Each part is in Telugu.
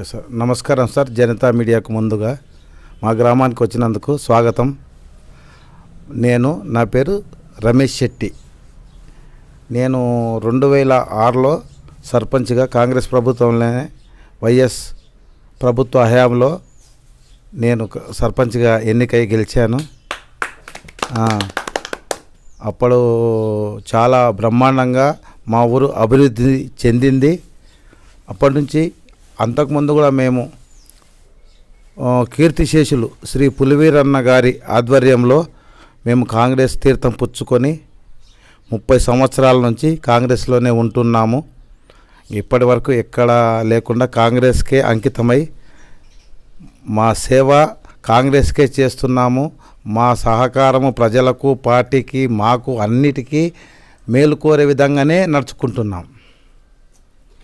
సార్ నమస్కారం సార్ జనతా మీడియాకు ముందుగా మా గ్రామానికి వచ్చినందుకు స్వాగతం. నేను నా పేరు రమేష్ శెట్టి. నేను రెండు వేల ఆరులో సర్పంచ్గా కాంగ్రెస్ ప్రభుత్వంలోనే వైఎస్ ప్రభుత్వ హయాంలో నేను సర్పంచ్గా ఎన్నికై గెలిచాను. అప్పుడు చాలా బ్రహ్మాండంగా మా ఊరు అభివృద్ధి చెందింది. అప్పటి నుంచి అంతకుముందు కూడా మేము కీర్తిశేషులు శ్రీ పులివీరన్న గారి ఆధ్వర్యంలో మేము కాంగ్రెస్ తీర్థం పుచ్చుకొని ముప్పై సంవత్సరాల నుంచి కాంగ్రెస్లోనే ఉంటున్నాము. ఇప్పటి వరకు ఎక్కడ లేకుండా కాంగ్రెస్కే అంకితమై మా సేవ కాంగ్రెస్కే చేస్తున్నాము. మా సహకారము ప్రజలకు పార్టీకి మాకు అన్నిటికీ మేలు కోరే విధంగానే నడుచుకుంటున్నాం.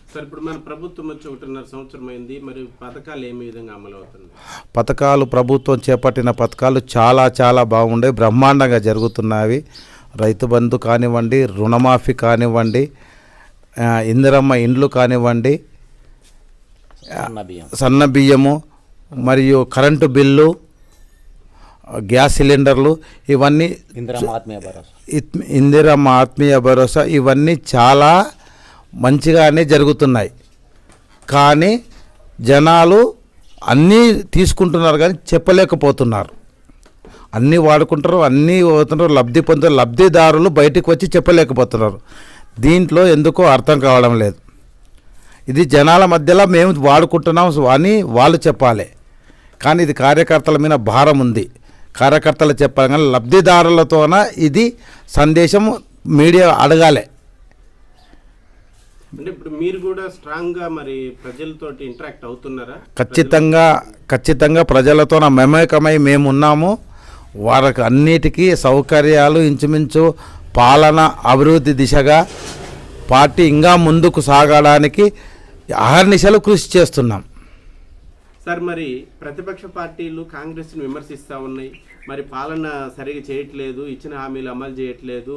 సార్ ఇప్పుడు మన ప్రభుత్వం వచ్చి ఒకటిన్నర సంవత్సరం అయింది మరి పథకాలు ఏమి విధంగా అమలు అవుతుంది పథకాలు ప్రభుత్వం చేపట్టిన పథకాలు చాలా చాలా బాగుండే బ్రహ్మాండంగా జరుగుతున్నవి రైతు బంధు కానివ్వండి రుణమాఫీ కానివ్వండి ఇందిరమ్మ ఇండ్లు కానివ్వండి సన్న బియ్యం. సన్న బియ్యము మరియు కరెంటు బిల్లు గ్యాస్ సిలిండర్లు ఇవన్నీ ఇందిరమ్మ ఆత్మీయ భరోసా. ఇందిరమ్మ ఆత్మీయ భరోసా ఇవన్నీ చాలా మంచిగానే జరుగుతున్నాయి. కానీ జనాలు అన్నీ తీసుకుంటున్నారు కానీ చెప్పలేకపోతున్నారు. అన్నీ వాడుకుంటారు అన్నీ పోతున్నారు లబ్ధి పొందుతారు లబ్ధిదారులు బయటికి వచ్చి చెప్పలేకపోతున్నారు. దీంట్లో ఎందుకో అర్థం కావడం లేదు. ఇది జనాల మధ్యలో మేము వాడుకుంటున్నాం అని వాళ్ళు చెప్పాలి. కానీ ఇది కార్యకర్తల మీద భారం ఉంది. కార్యకర్తలు చెప్పాలి కానీ లబ్ధిదారులతోన ఇది సందేశం మీడియా అడగాలి. అంటే ఇప్పుడు మీరు కూడా స్ట్రాంగ్గా మరి ప్రజలతోటి ఇంటరాక్ట్ అవుతున్నారా? ఖచ్చితంగా ఖచ్చితంగా ప్రజలతో మమేకమై మేము ఉన్నాము వారికి అన్నిటికీ సౌకర్యాలు ఇంచుమించు పాలన అభివృద్ధి దిశగా పార్టీ ఇంకా ముందుకు సాగడానికి అహర్నిశలు కృషి చేస్తున్నాం. సార్ మరి ప్రతిపక్ష పార్టీలు కాంగ్రెస్ని విమర్శిస్తా ఉన్నాయి. మరి పాలన సరిగా చేయట్లేదు ఇచ్చిన హామీలు అమలు చేయట్లేదు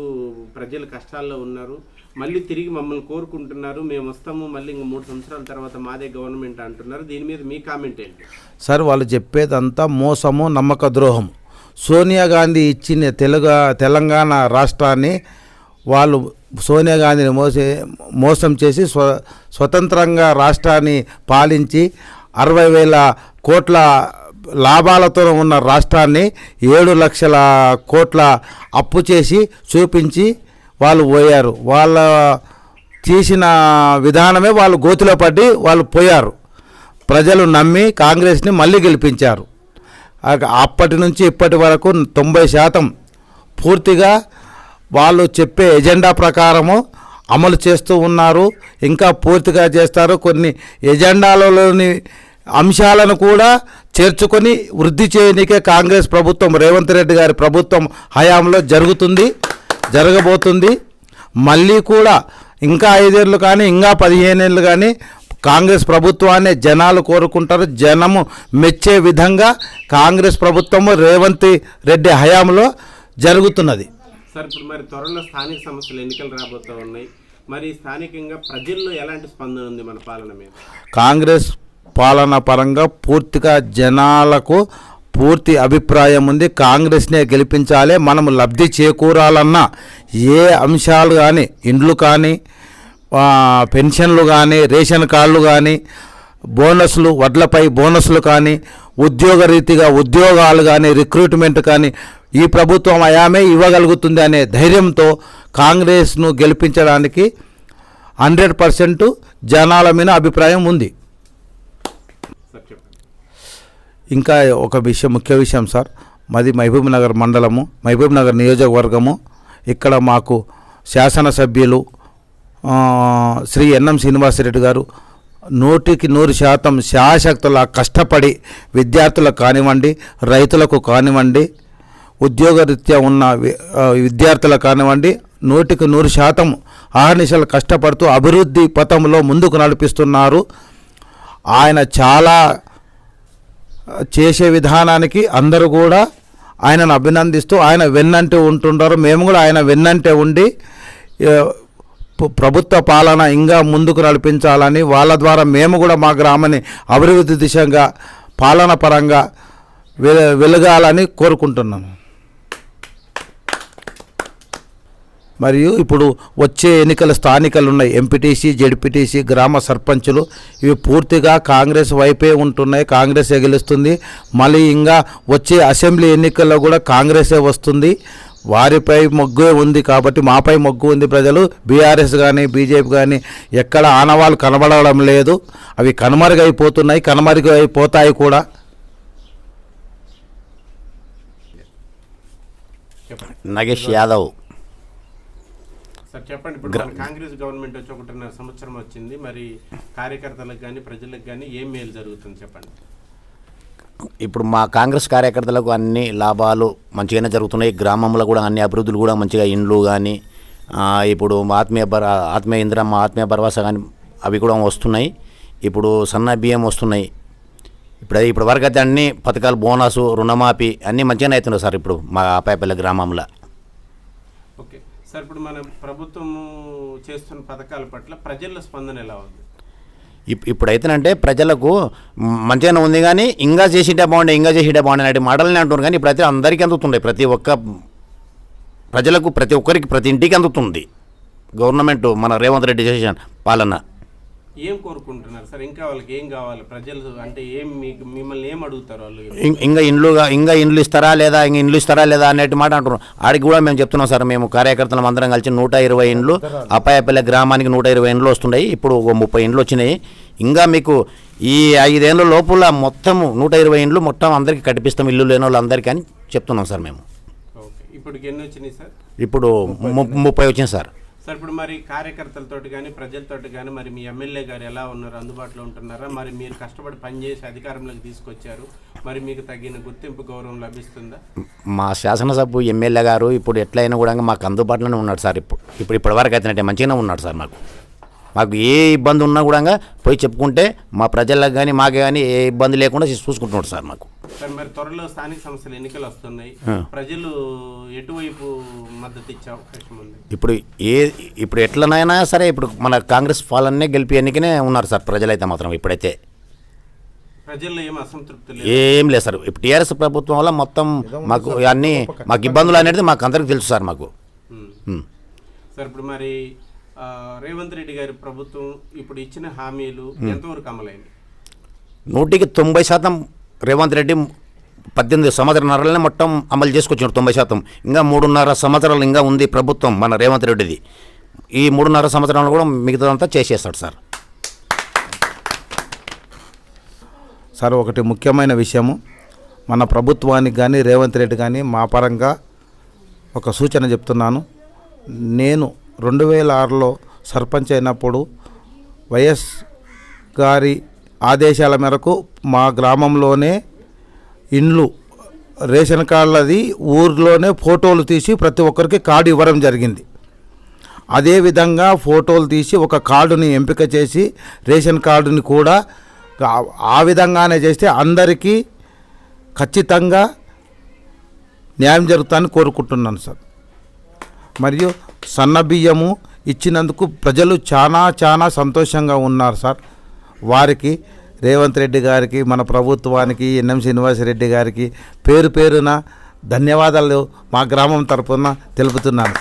ప్రజలు కష్టాల్లో ఉన్నారు. మళ్ళీ తిరిగి మమ్మల్ని కోరుకుంటున్నారు. మేము వస్తాము. మళ్ళీ ఇంక మూడు సంవత్సరాల తర్వాత మాదే గవర్నమెంట్ అంటున్నారు. దీని మీద మీ కామెంట్ ఏంటి? సార్ వాళ్ళు చెప్పేదంతా మోసము నమ్మక ద్రోహం సోనియా గాంధీ ఇచ్చిన తెలుగు తెలంగాణ రాష్ట్రాన్ని వాళ్ళు సోనియా గాంధీని మోసే మోసం చేసి స్వ స్వతంత్రంగా రాష్ట్రాన్ని పాలించి అరవై వేల కోట్ల లాభాలతో ఉన్న రాష్ట్రాన్ని ఏడు లక్షల కోట్ల అప్పు చేసి చూపించి వాళ్ళు పోయారు. వాళ్ళ చేసిన విధానమే వాళ్ళు గోతిలో పడి వాళ్ళు పోయారు. ప్రజలు నమ్మి కాంగ్రెస్ని మళ్ళీ గెలిపించారు. అప్పటి నుంచి ఇప్పటి వరకు తొంభై శాతం పూర్తిగా వాళ్ళు చెప్పే ఎజెండా ప్రకారము అమలు చేస్తూ ఉన్నారు. ఇంకా పూర్తిగా చేస్తారు. కొన్ని ఎజెండాలలోని అంశాలను కూడా చేర్చుకొని వృద్ధి చేయనికే కాంగ్రెస్ ప్రభుత్వం రేవంత్ రెడ్డి గారి ప్రభుత్వం హయాంలో జరుగుతుంది. జరగబోతుంది. మళ్ళీ కూడా ఇంకా ఐదేళ్ళు కానీ ఇంకా పదిహేనేళ్ళు కానీ కాంగ్రెస్ ప్రభుత్వాన్ని జనాలు కోరుకుంటారు. జనము మెచ్చే విధంగా కాంగ్రెస్ ప్రభుత్వము రేవంత్ రెడ్డి హయాంలో జరుగుతున్నది. సార్ ఇప్పుడు మరి త్వరలో స్థానిక సంస్థలు ఎన్నికలు రాబోతూ ఉన్నాయి. మరి స్థానికంగా ప్రజల్లో ఎలాంటి స్పందన ఉంది మన పాలన మీద? కాంగ్రెస్ పాలన పరంగా పూర్తిగా జనాలకు పూర్తి అభిప్రాయం ఉంది. కాంగ్రెస్నే గెలిపించాలి మనం లబ్ధి చేకూరాలన్నా ఏ అంశాలు కానీ ఇండ్లు కానీ పెన్షన్లు కానీ రేషన్ కార్డులు కానీ బోనస్లు వడ్లపై బోనస్లు కానీ ఉద్యోగ రీతిగా ఉద్యోగాలు కానీ రిక్రూట్మెంట్ కానీ ఈ ప్రభుత్వం అయామే ఇవ్వగలుగుతుంది అనే ధైర్యంతో కాంగ్రెస్ను గెలిపించడానికి హండ్రెడ్ పర్సెంట్ జనాల మీద అభిప్రాయం ఉంది సార్ చెప్పండి ఇంకా ఒక విషయం ముఖ్య విషయం సార్. మాది మహబూబ్ నగర్ మండలము మహబూబ్ నగర్ నియోజకవర్గము. ఇక్కడ మాకు శాసనసభ్యులు శ్రీ ఎన్ఎం శ్రీనివాసరెడ్డి గారు నూటికి నూరు శాతం శాశక్తుల కష్టపడి విద్యార్థులకు కానివ్వండి రైతులకు కానివ్వండి ఉద్యోగరీత్యా ఉన్న వి- విద్యార్థులకు కానివ్వండి నూటికి నూరు శాతం ఆహర్నిశలు కష్టపడుతూ అభివృద్ధి పథంలో ముందుకు నడిపిస్తున్నారు. ఆయన చాలా చేసే విధానానికి అందరూ కూడా ఆయనను అభినందిస్తూ ఆయన వెన్నంటే ఉంటుంటారు మేము కూడా ఆయన వెన్నంటే ఉండి ప్రభుత్వ పాలన ఇంకా ముందుకు నడిపించాలని వాళ్ళ ద్వారా మేము కూడా మా గ్రామాన్ని అభివృద్ధి దిశగా పాలన పరంగా వె- వెలగాలని కోరుకుంటున్నాను. మరియు ఇప్పుడు వచ్చే ఎన్నికల స్థానికలు ఉన్నాయి ఎంపీటీసీ జెడ్పీటీసీ గ్రామ సర్పంచులు. ఇవి పూర్తిగా కాంగ్రెస్ వైపే ఉంటున్నాయి. కాంగ్రెస్ గెలుస్తుంది. మళ్ళీ ఇంకా వచ్చే అసెంబ్లీ ఎన్నికల్లో కూడా కాంగ్రెసే వస్తుంది. వారిపై మొగ్గే ఉంది కాబట్టి మాపై మొగ్గు ఉంది ప్రజలు. బీఆర్ఎస్ కానీ బీజేపీ కానీ ఎక్కడ ఆనవాళ్ళు కనబడడం లేదు. అవి కనుమరుగైపోతున్నాయి. కనుమరుగైపోతాయి కూడా. నగేష్ యాదవ్. చెప్పండి ఇప్పుడు కాంగ్రెస్ గవర్నమెంట్ వచ్చి ఒకటిన్నర సంవత్సరం వచ్చింది మరి కార్యకర్తలకు కానీ ప్రజలకు కానీ ఏం మేలు జరుగుతుంది చెప్పండి? ఇప్పుడు మా కాంగ్రెస్ కార్యకర్తలకు అన్ని లాభాలు మంచిగానే జరుగుతున్నాయి. గ్రామంలో కూడా అన్ని అభివృద్ధులు కూడా మంచిగా ఇండ్లు కానీ ఇప్పుడు మా ఆత్మీయ భర ఆత్మీయ ఇంద్రమ్మ ఆత్మీయ భరోసా కానీ అవి కూడా వస్తున్నాయి. ఇప్పుడు సన్న బియ్యం వస్తున్నాయి. ఇప్పుడు ఇప్పుడు వరకు అయితే అన్ని పథకాలు బోనస్ రుణమాఫీ అన్నీ మంచిగానే అవుతున్నాయి సార్ ఇప్పుడు మా అపాయపల్లి గ్రామంలో. సార్ ఇప్పుడు మన ప్రభుత్వము చేస్తున్న పథకాల పట్ల ప్రజల స్పందన ఎలా ఉంది? ఇప్పుడైతేనంటే ప్రజలకు మంచిగానే ఉంది కానీ ఇంకా చేసింటే బాగుండే ఇంకా చేసింటే బాగుండే అనే మాటలనే అంటున్నారు. కానీ ఇప్పుడైతే అందరికీ అందుతుండే ప్రతి ఒక్క ప్రజలకు ప్రతి ఒక్కరికి ప్రతి ఇంటికి అందుతుంది. గవర్నమెంట్ మన రేవంత్ రెడ్డి చేసిన పాలన. ఏం కోరుకుంటున్నారు సార్? ఇంకా వాళ్ళకి ఏం కావాలి? ప్రజలు అంటే ఏం మీకు మిమ్మల్ని ఏం అడుగుతారు వాళ్ళు? ఇంకా ఇండ్లుగా ఇంకా ఇండ్లు ఇస్తారా లేదా ఇంకా ఇండ్లు ఇస్తారా లేదా అనేటి మాట అంటున్నాం ఆడికి కూడా మేము చెప్తున్నాం సార్ మేము కార్యకర్తలం అందరం కలిసి నూట ఇరవై ఇండ్లు అప్పాయపల్లె గ్రామానికి నూట ఇరవై ఇండ్లు వస్తున్నాయి ఇప్పుడు ఒక ముప్పై ఇండ్లు వచ్చినాయి. ఇంకా మీకు ఈ ఐదేళ్ళ లోపల మొత్తం నూట ఇరవై ఇండ్లు మొత్తం అందరికీ కట్టిపిస్తాం ఇల్లు లేని వాళ్ళందరికీ అని చెప్తున్నాం సార్ మేము. ఓకే. ఇప్పుడు ఎన్ని వచ్చినాయి సార్? ఇప్పుడు ముప్పై వచ్చింది సార్. సార్ ఇప్పుడు మరి కార్యకర్తలతోటి కానీ ప్రజలతోటి కానీ మరి మీ ఎమ్మెల్యే గారు ఎలా ఉన్నారు అందుబాటులో ఉంటున్నారా? మరి మీరు కష్టపడి పనిచేసి అధికారంలోకి తీసుకొచ్చారు. మరి మీకు తగిన గుర్తింపు గౌరవం లభిస్తుందా? మా శాసనసభ్యు ఎమ్మెల్యే గారు ఇప్పుడు ఎట్లయినా కూడా మాకు అందుబాటులోనే ఉన్నాడు సార్. ఇప్పుడు ఇప్పుడు ఇప్పటివరకు అయితే మంచిగానే ఉన్నాడు సార్ మాకు. మాకు ఏ ఇబ్బంది ఉన్నా కూడా పోయి చెప్పుకుంటే మా ప్రజలకు కానీ మాకు కానీ ఏ ఇబ్బంది లేకుండా చూసుకుంటున్నాడు సార్ మాకు. సార్ మరి త్వరలో స్థానిక సంస్థల ఎన్నికలు వస్తున్నాయి. ప్రజలు ఎటువైపు మద్దతు ఇచ్చే అవకాశం ఉంది? ఇప్పుడు ఏ ఇప్పుడు ఎట్లనైనా సరే ఇప్పుడు మన కాంగ్రెస్ పాలనే గెలిపి ఎన్నికనే ఉన్నారు సార్ ప్రజలైతే మాత్రం ఇప్పుడైతే. ప్రజల్లో ఏం అసంతృప్తి లేదు? ఏం లేదు సార్. ఇప్పుడు టీఆర్ఎస్ ప్రభుత్వం వల్ల మొత్తం మాకు అన్నీ మాకు ఇబ్బందులు అనేది మాకు అందరికీ తెలుసు సార్ మాకు. సార్ ఇప్పుడు మరి రేవంత్ రెడ్డి గారి ప్రభుత్వం ఇప్పుడు ఇచ్చిన హామీలు ఎంతవరకు అమలైంది? నూటికి తొంభై శాతం రేవంత్ రెడ్డి పద్దెనిమిది సంవత్సరాలనే మొత్తం అమలు చేసుకొచ్చాడు తొంభై శాతం. ఇంకా మూడున్నర సంవత్సరాలు ఇంకా ఉంది ప్రభుత్వం మన రేవంత్ రెడ్డిది. ఈ మూడున్నర సంవత్సరాలు కూడా మిగతాదంతా చేసేస్తాడు సార్. సార్ ఒకటి ముఖ్యమైన విషయము. మన ప్రభుత్వానికి కానీ రేవంత్ రెడ్డి కానీ మా పరంగా ఒక సూచన చెప్తున్నాను. నేను రెండు వేల ఆరులో సర్పంచ్ అయినప్పుడు వైఎస్ గారి ఆదేశాల మేరకు మా గ్రామంలోనే ఇండ్లు రేషన్ కార్డులది ఊర్లోనే ఫోటోలు తీసి ప్రతి ఒక్కరికి కార్డు ఇవ్వడం జరిగింది. అదేవిధంగా ఫోటోలు తీసి ఒక కార్డుని ఎంపిక చేసి రేషన్ కార్డుని కూడా ఆ- విధంగానే చేస్తే అందరికీ ఖచ్చితంగా న్యాయం జరుగుతుందని కోరుకుంటున్నాను సార్. మరియు సన్న బియ్యము ఇచ్చినందుకు ప్రజలు చాలా చాలా సంతోషంగా ఉన్నారు సార్. వారికి రేవంత్ రెడ్డి గారికి మన ప్రభుత్వానికి ఎన్ఎం శ్రీనివాసరెడ్డి గారికి పేరు పేరున ధన్యవాదాలు మా గ్రామం తరఫున తెలుపుతున్నాను.